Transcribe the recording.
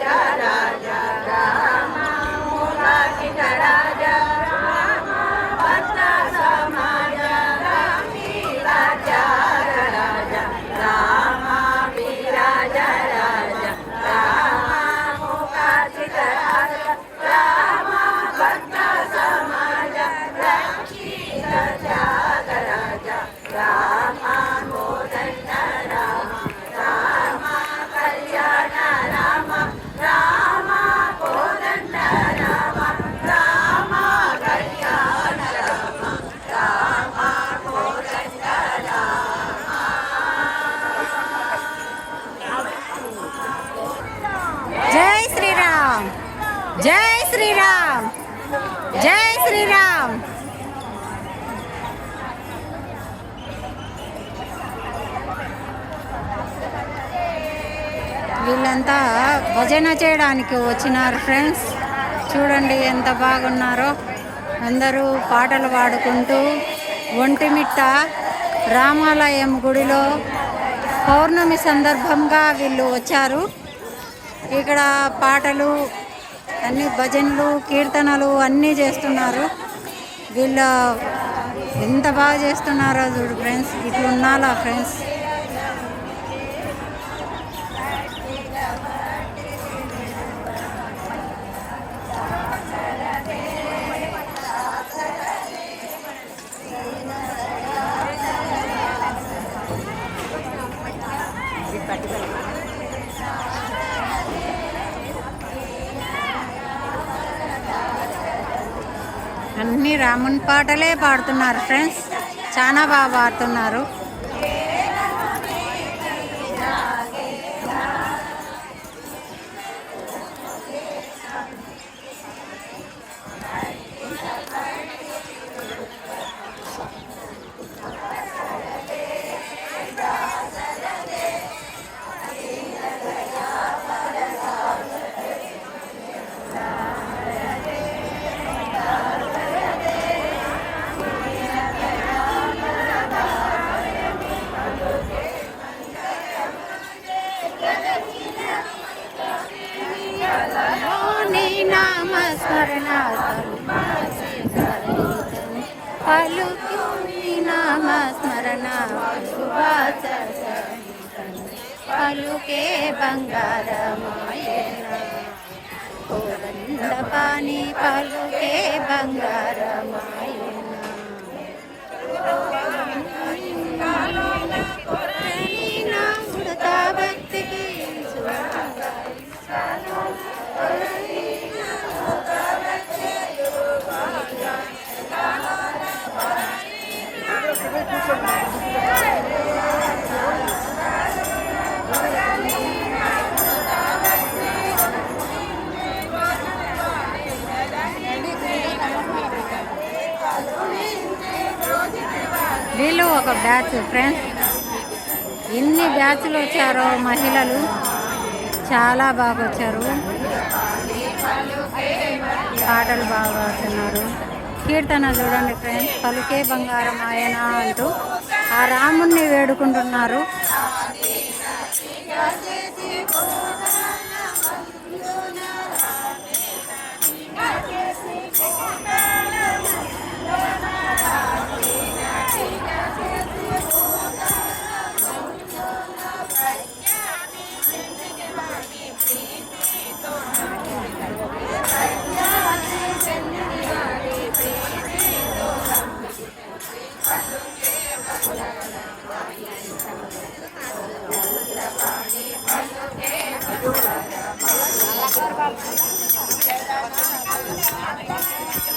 Da da. జై శ్రీరామ్. జై శ్రీరామ్. వీళ్ళంతా భజన చేయడానికి వచ్చినారు ఫ్రెండ్స్. చూడండి ఎంత బాగున్నారో. అందరూ పాటలు పాడుకుంటూ ఒంటిమిట్ట రామాలయం గుడిలో పౌర్ణమి సందర్భంగా వీళ్ళు వచ్చారు. ఇక్కడ పాటలు అన్ని భజనలు కీర్తనలు అన్నీ చేస్తున్నారు. వీళ్ళ ఎంత బాగా చేస్తున్నారో చూడు ఫ్రెండ్స్ ఇట్లున్నాలా ఫ్రెండ్స్. అన్ని రాముని పాటలే పాడుతున్నారు ఫ్రెండ్స్ చాలా బాగా పాడుతున్నారు. నామస్మరణ పలుకు నీ నామస్మరణ సువాస పలుకే బంగారమాయన కోదండపాని పలుకే బంగారమాయన ఒక బ్యాచ్ ఫ్రెండ్స్ ఎన్ని బ్యాచ్లు వచ్చారో మహిళలు. చాలా బాగా వచ్చారు. పాటలు బాగా పాడుతున్నారు కీర్తన చూడండి ఫ్రెండ్స్ పలుకే బంగారం ఆయన అంటూ ఆ రాముణ్ణి వేడుకుంటున్నారు. Thank you.